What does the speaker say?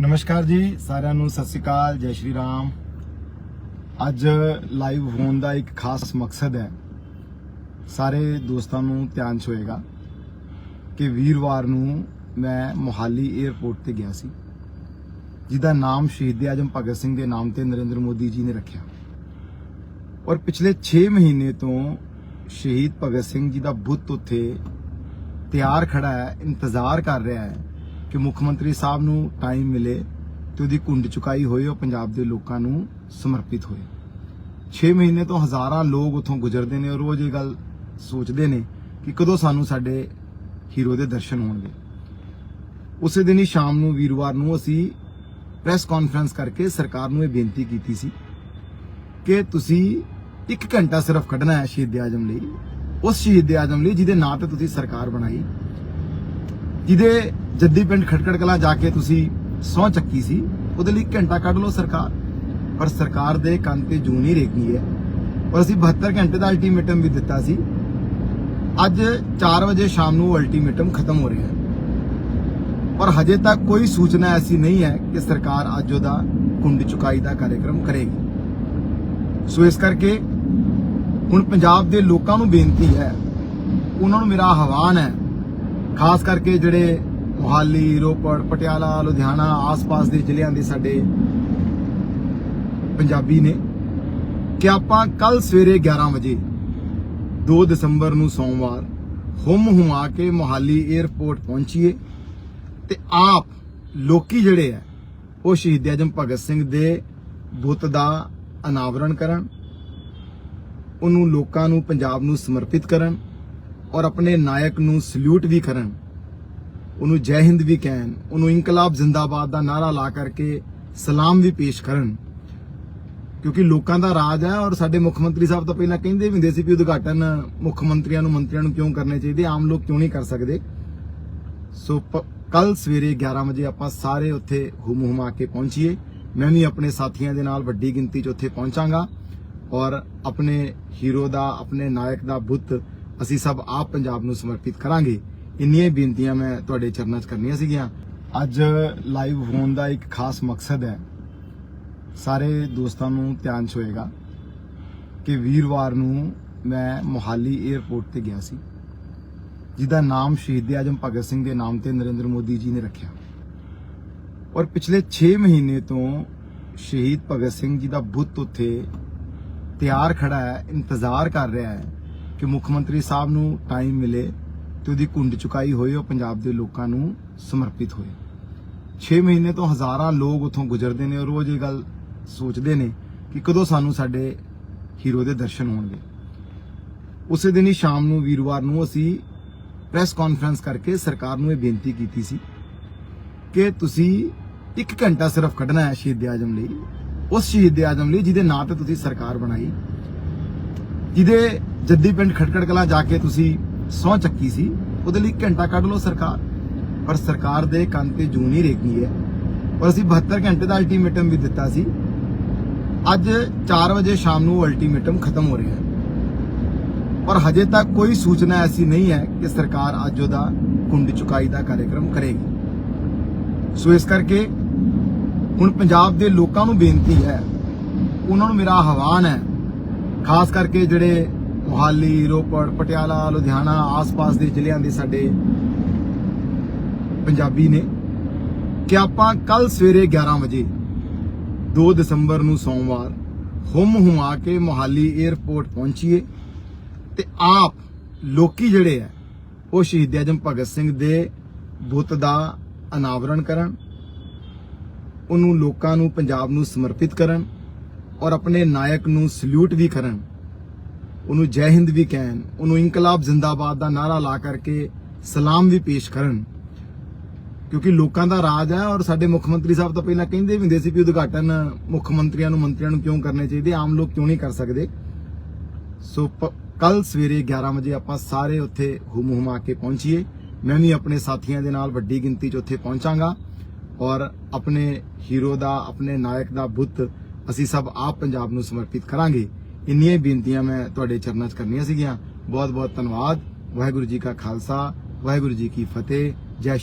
ਨਮਸਕਾਰ ਜੀ, ਸਾਰਿਆਂ ਨੂੰ ਸਤਿ ਸ਼੍ਰੀ ਅਕਾਲ, ਜੈ ਸ਼੍ਰੀ ਰਾਮ। ਅੱਜ ਲਾਈਵ ਹੋਣ ਦਾ ਇੱਕ ਖਾਸ ਮਕਸਦ ਹੈ। ਸਾਰੇ ਦੋਸਤਾਂ ਨੂੰ ਧਿਆਨ 'ਚ ਹੋਏਗਾ ਕਿ ਵੀਰਵਾਰ ਨੂੰ ਮੈਂ ਮੋਹਾਲੀ 에ਅਰਪੋਰਟ ਤੇ ਗਿਆ ਸੀ, ਜਿਹਦਾ ਨਾਮ ਸ਼ਹੀਦ ਆਜਮ ਭਗਤ ਸਿੰਘ ਦੇ ਨਾਮ ਤੇ ਨਰਿੰਦਰ ਮੋਦੀ ਜੀ ਨੇ ਰੱਖਿਆ। ਔਰ ਪਿਛਲੇ 6 ਮਹੀਨੇ ਤੋਂ ਸ਼ਹੀਦ ਭਗਤ ਸਿੰਘ ਜੀ ਦਾ ਬੁੱਤ ਉੱਥੇ ਤਿਆਰ ਖੜਾ ਹੈ, ਇੰਤਜ਼ਾਰ ਕਰ ਰਿਹਾ ਹੈ ਕਿ ਮੁੱਖ ਮੰਤਰੀ ਸਾਹਿਬ ਨੂੰ ਟਾਈਮ ਮਿਲੇ ਤੇ ਉਹਦੀ ਕੁੰਡ ਚੁਕਾਈ ਹੋਏ ਉਹ ਪੰਜਾਬ ਦੇ ਲੋਕਾਂ ਨੂੰ ਸਮਰਪਿਤ ਹੋਏ 6 ਮਹੀਨੇ ਤੋਂ ਹਜ਼ਾਰਾਂ ਲੋਕ ਉੱਥੋਂ ਗੁਜ਼ਰਦੇ ਨੇ ਔਰ ਰੋਜ਼ ਇਹ ਗੱਲ ਸੋਚਦੇ ਨੇ ਕਿ ਕਦੋਂ ਸਾਨੂੰ ਸਾਡੇ ਹੀਰੋ ਦੇ ਦਰਸ਼ਨ ਹੋਣਗੇ। ਉਸੇ ਦਿਨ ਹੀ ਸ਼ਾਮ ਨੂੰ ਵੀਰਵਾਰ ਨੂੰ ਅਸੀਂ ਪ੍ਰੈਸ ਕਾਨਫਰੰਸ ਕਰਕੇ ਸਰਕਾਰ ਨੂੰ ਇਹ ਬੇਨਤੀ ਕੀਤੀ ਸੀ ਕਿ ਤੁਸੀਂ 1 ਘੰਟਾ ਸਿਰਫ ਕੱਢਣਾ ਹੈ ਸ਼ਹੀਦ ਆਜਮ ਲਈ। ਉਸ ਸ਼ਹੀਦ ਆਜਮ ਲਈ ਜਿਹਦੇ ਨਾਂ ਤੇ ਤੁਸੀਂ ਸਰਕਾਰ ਬਣਾਈ ਜਿਹਦੇ ਜੱਦੀ ਪਿੰਡ ਖਟਕੜ ਕਲਾ ਜਾ ਕੇ ਤੁਸੀਂ ਸਹੁੰ ਚੱਕੀ ਸੀ, ਉਹਦੇ ਲਈ ਘੰਟਾ ਕੱਢ ਲਓ ਸਰਕਾਰ। ਪਰ ਸਰਕਾਰ ਦੇ ਕੰਨ ਤੇ ਜੂ ਨਹੀਂ ਰੇਗੀ ਹੈ ਔਰ ਅਸੀਂ 72 ਘੰਟੇ ਦਾ ਅਲਟੀਮੇਟਮ ਵੀ ਦਿੱਤਾ ਸੀ। ਅੱਜ 4 ਵਜੇ ਸ਼ਾਮ ਨੂੰ ਅਲਟੀਮੇਟਮ ਖਤਮ ਹੋ ਰਿਹਾ ਹੈ। ਪਰ ਹਜੇ ਤੱਕ ਕੋਈ ਸੂਚਨਾ ਐਸੀ ਨਹੀਂ ਹੈ ਕਿ ਸਰਕਾਰ ਅੱਜ ਉਹਦਾ ਕੁੰਡ ਚੁਕਾਈ ਦਾ ਕਾਰਜਕ੍ਰਮ ਕਰੇਗੀ। ਸੋ ਇਸ ਕਰਕੇ ਹੁਣ ਪੰਜਾਬ ਦੇ ਲੋਕਾਂ ਨੂੰ ਬੇਨਤੀ ਹੈ, ਉਹਨਾਂ ਨੂੰ ਮੇਰਾ ਆਹਵਾਨ ਹੈ ਖਾਸ ਕਰਕੇ ਜਿਹੜੇ ਮੁਹਾਲੀ, ਰੋਪੜ, ਪਟਿਆਲਾ, ਲੁਧਿਆਣਾ ਆਸ-ਪਾਸ ਦੇ ਜ਼ਿਲ੍ਹਿਆਂ ਦੇ ਸਾਡੇ ਪੰਜਾਬੀ ਨੇ ਕਿ ਆਪਾਂ ਕੱਲ ਸਵੇਰੇ 11 ਵਜੇ 2 ਦਸੰਬਰ ਨੂੰ ਸੋਮਵਾਰ ਹੁਮ ਹੁਮਾ ਕੇ ਮੁਹਾਲੀ 에ਅਰਪੋਰਟ ਪਹੁੰਚੀਏ ਤੇ ਆਪ ਲੋਕੀ ਜਿਹੜੇ ਆ, ਉਹ ਸ਼ਹੀਦ ਆਜਮ ਭਗਤ ਸਿੰਘ ਦੇ ਬੁੱਤ ਦਾ ਅਨਾਵਰਣ ਕਰਨ, ਉਹਨੂੰ ਲੋਕਾਂ ਨੂੰ, ਪੰਜਾਬ ਨੂੰ ਸਮਰਪਿਤ ਕਰਨ ਔਰ ਆਪਣੇ ਨਾਇਕ ਨੂੰ ਸਲੂਟ ਵੀ ਕਰਨ, ਉਹਨੂੰ ਜੈ ਹਿੰਦ ਵੀ ਕਹਿਣ, ਉਹਨੂੰ ਇਨਕਲਾਬ ਜ਼ਿੰਦਾਬਾਦ ਦਾ ਨਾਰਾ ਲਾ ਕਰਕੇ ਸਲਾਮ ਵੀ ਪੇਸ਼ ਕਰਨ। ਕਿਉਂਕਿ ਲੋਕਾਂ ਦਾ ਰਾਜ ਹੈ ਔਰ ਸਾਡੇ ਮੁੱਖ ਮੰਤਰੀ ਸਾਹਿਬ ਤਾਂ ਪਹਿਲਾਂ ਕਹਿੰਦੇ ਵੀ ਹੁੰਦੇ ਸੀ ਕਿ ਉਦਘਾਟਨ ਮੁੱਖ ਮੰਤਰੀਆਂ ਨੂੰ ਮੰਤਰੀਆਂ ਨੂੰ ਕਿਉਂ ਕਰਨੇ ਚਾਹੀਦੇ, ਆਮ ਲੋਕ ਕਿਉਂ ਨਹੀਂ ਕਰ ਸਕਦੇ। ਸੋ ਕੱਲ ਸਵੇਰੇ 11 ਵਜੇ ਆਪਾਂ ਸਾਰੇ ਉੱਥੇ ਹੁਮ ਹੁਮਾ ਕੇ ਪਹੁੰਚੀਏ। ਮੈਂ ਵੀ ਆਪਣੇ ਸਾਥੀਆਂ ਦੇ ਨਾਲ ਵੱਡੀ ਗਿਣਤੀ 'ਚ ਉੱਥੇ ਪਹੁੰਚਾਂਗਾ। ਔਰ ਆਪਣੇ ਹੀਰੋ ਦਾ, ਆਪਣੇ ਨਾਇਕ ਦਾ ਬੁੱਤ ਅਸੀਂ ਸਭ ਆਪ ਪੰਜਾਬ ਨੂੰ ਸਮਰਪਿਤ ਕਰਾਂਗੇ। ਇੰਨੀਆਂ ਬੇਨਤੀਆਂ ਮੈਂ ਤੁਹਾਡੇ ਚਰਨਾਂ 'ਚ ਕਰਨੀਆਂ ਸੀਗੀਆਂ। ਅੱਜ ਲਾਈਵ ਹੋਣ ਦਾ ਇੱਕ ਖਾਸ ਮਕਸਦ ਹੈ। ਸਾਰੇ ਦੋਸਤਾਂ ਨੂੰ ਧਿਆਨ 'ਚ ਹੋਏਗਾ ਕਿ ਵੀਰਵਾਰ ਨੂੰ ਮੈਂ ਮੋਹਾਲੀ 에ਅਰਪੋਰਟ ਤੇ ਗਿਆ ਸੀ। ਜਿਹਦਾ ਨਾਮ ਸ਼ਹੀਦ ਆਜਮ ਭਗਤ ਸਿੰਘ ਦੇ ਨਾਮ ਤੇ ਨਰਿੰਦਰ ਮੋਦੀ ਜੀ ਨੇ ਰੱਖਿਆ। ਔਰ ਪਿਛਲੇ 6 ਮਹੀਨੇ ਤੋਂ ਸ਼ਹੀਦ ਭਗਤ ਸਿੰਘ ਜੀ ਦਾ ਬੁੱਤ ਉੱਥੇ ਤਿਆਰ ਖੜਾ ਹੈ, ਇੰਤਜ਼ਾਰ ਕਰ ਰਿਹਾ ਹੈ। ਕਿ ਮੁੱਖ ਮੰਤਰੀ ਸਾਹਿਬ ਨੂੰ ਟਾਈਮ ਮਿਲੇ ਤੇ ਉਹਦੀ ਕੁੰਡ ਚੁਕਾਈ ਹੋਏ ਉਹ ਪੰਜਾਬ ਦੇ ਲੋਕਾਂ ਨੂੰ ਸਮਰਪਿਤ ਹੋਏ 6 ਮਹੀਨੇ ਤੋਂ ਹਜ਼ਾਰਾਂ ਲੋਕ ਉੱਥੋਂ ਗੁਜ਼ਰਦੇ ਨੇ ਔਰ ਰੋਜ਼ ਇਹ ਗੱਲ ਸੋਚਦੇ ਨੇ ਕਿ ਕਦੋਂ ਸਾਨੂੰ ਸਾਡੇ ਹੀਰੋ ਦੇ ਦਰਸ਼ਨ ਹੋਣਗੇ। ਉਸੇ ਦਿਨ ਹੀ ਸ਼ਾਮ ਨੂੰ ਵੀਰਵਾਰ ਨੂੰ ਅਸੀਂ ਪ੍ਰੈਸ ਕਾਨਫਰੰਸ ਕਰਕੇ ਸਰਕਾਰ ਨੂੰ ਇਹ ਬੇਨਤੀ ਕੀਤੀ ਸੀ ਕਿ ਤੁਸੀਂ 1 ਘੰਟਾ ਸਿਰਫ ਕੱਢਣਾ ਹੈ ਸ਼ਹੀਦ ਆਜਮ ਲਈ। ਉਸ ਸ਼ਹੀਦ ਆਜਮ ਲਈ ਜਿਹਦੇ ਨਾਂ ਤੇ ਤੁਸੀਂ ਸਰਕਾਰ ਬਣਾਈ ਜਿਹਦੇ ਜੱਦੀ ਪਿੰਡ ਖਟਕੜ ਕਲਾ ਜਾ ਕੇ ਤੁਸੀਂ ਸਹੁੰ ਚੱਕੀ ਸੀ, ਉਹਦੇ ਲਈ ਘੰਟਾ ਕੱਢ ਲਓ ਸਰਕਾਰ। ਪਰ ਸਰਕਾਰ ਦੇ ਕੰਨ ਤੇ ਜੂ ਨਹੀਂ ਰੇਗੀ ਹੈ ਔਰ ਅਸੀਂ 72 ਘੰਟੇ ਦਾ ਅਲਟੀਮੇਟਮ ਵੀ ਦਿੱਤਾ ਸੀ। ਅੱਜ 4 ਵਜੇ ਸ਼ਾਮ ਨੂੰ ਅਲਟੀਮੇਟਮ ਖਤਮ ਹੋ ਰਿਹਾ ਹੈ। ਪਰ ਹਜੇ ਤੱਕ ਕੋਈ ਸੂਚਨਾ ਐਸੀ ਨਹੀਂ ਹੈ ਕਿ ਸਰਕਾਰ ਅੱਜ ਉਹਦਾ ਕੁੰਡ ਚੁਕਾਈ ਦਾ ਕਾਰਜਕ੍ਰਮ ਕਰੇਗੀ। ਸੋ ਇਸ ਕਰਕੇ ਹੁਣ ਪੰਜਾਬ ਦੇ ਲੋਕਾਂ ਨੂੰ ਬੇਨਤੀ ਹੈ, ਉਹਨਾਂ ਨੂੰ ਮੇਰਾ ਆਹਵਾਨ ਹੈ ਖਾਸ ਕਰਕੇ ਜਿਹੜੇ ਮੁਹਾਲੀ, ਰੋਪੜ, ਪਟਿਆਲਾ, ਲੁਧਿਆਣਾ ਆਸ-ਪਾਸ ਦੇ ਜ਼ਿਲ੍ਹਿਆਂ ਦੇ ਸਾਡੇ ਪੰਜਾਬੀ ਨੇ ਕਿ ਆਪਾਂ ਕੱਲ ਸਵੇਰੇ 11 ਵਜੇ 2 ਦਸੰਬਰ ਨੂੰ ਸੋਮਵਾਰ ਹੁਮ ਹੁਮਾ ਕੇ ਮੁਹਾਲੀ 에ਅਰਪੋਰਟ ਪਹੁੰਚੀਏ ਤੇ ਆਪ ਲੋਕੀ ਜਿਹੜੇ ਆ, ਉਹ ਸ਼ਹੀਦ ਆਜਮ ਭਗਤ ਸਿੰਘ ਦੇ ਬੁੱਤ ਦਾ ਅਨਾਵਰਣ ਕਰਨ, ਉਹਨੂੰ ਲੋਕਾਂ ਨੂੰ, ਪੰਜਾਬ ਨੂੰ ਸਮਰਪਿਤ ਕਰਨ ਔਰ ਆਪਣੇ ਨਾਇਕ ਨੂੰ ਸਲੂਟ ਵੀ ਕਰਨ, ਉਹਨੂੰ ਜੈ ਹਿੰਦ ਵੀ ਕਹਿਣ, ਉਹਨੂੰ ਇਨਕਲਾਬ ਜ਼ਿੰਦਾਬਾਦ ਦਾ ਨਾਰਾ ਲਾ ਕਰਕੇ ਸਲਾਮ ਵੀ ਪੇਸ਼ ਕਰਨ। ਕਿਉਂਕਿ ਲੋਕਾਂ ਦਾ ਰਾਜ ਹੈ ਔਰ ਸਾਡੇ ਮੁੱਖ ਮੰਤਰੀ ਸਾਹਿਬ ਤਾਂ ਪਹਿਲਾਂ ਕਹਿੰਦੇ ਵੀ ਹੁੰਦੇ ਸੀ ਕਿ ਉਦਘਾਟਨ ਮੁੱਖ ਮੰਤਰੀਆਂ ਨੂੰ ਮੰਤਰੀਆਂ ਨੂੰ ਕਿਉਂ ਕਰਨੇ ਚਾਹੀਦੇ, ਆਮ ਲੋਕ ਕਿਉਂ ਨਹੀਂ ਕਰ ਸਕਦੇ। ਸੋ ਕੱਲ ਸਵੇਰੇ 11 ਵਜੇ ਆਪਾਂ ਸਾਰੇ ਉੱਥੇ ਹੁਮ ਹੁਮਾ ਕੇ ਪਹੁੰਚੀਏ। ਮੈਂ ਵੀ ਆਪਣੇ ਸਾਥੀਆਂ ਦੇ ਨਾਲ ਵੱਡੀ ਗਿਣਤੀ 'ਚ ਉੱਥੇ ਪਹੁੰਚਾਂਗਾ। ਔਰ ਆਪਣੇ ਹੀਰੋ ਦਾ, ਆਪਣੇ ਨਾਇਕ ਦਾ ਬੁੱਤ ਅਸੀਂ ਸਭ ਆਪ ਪੰਜਾਬ ਨੂੰ ਸਮਰਪਿਤ ਕਰਾਂਗੇ। ਇੰਨੀਆਂ ਬੇਨਤੀਆਂ ਮੈਂ ਤੁਹਾਡੇ ਚਰਨਾਂ 'ਚ ਕਰਨੀਆਂ ਸੀਗੀਆਂ। ਬਹੁਤ ਬਹੁਤ ਧੰਨਵਾਦ। ਵਾਹਿਗੁਰੂ ਜੀ ਕਾ ਖਾਲਸਾ, ਵਾਹਿਗੁਰੂ ਜੀ ਕੀ ਫਤਿਹ। ਜੈ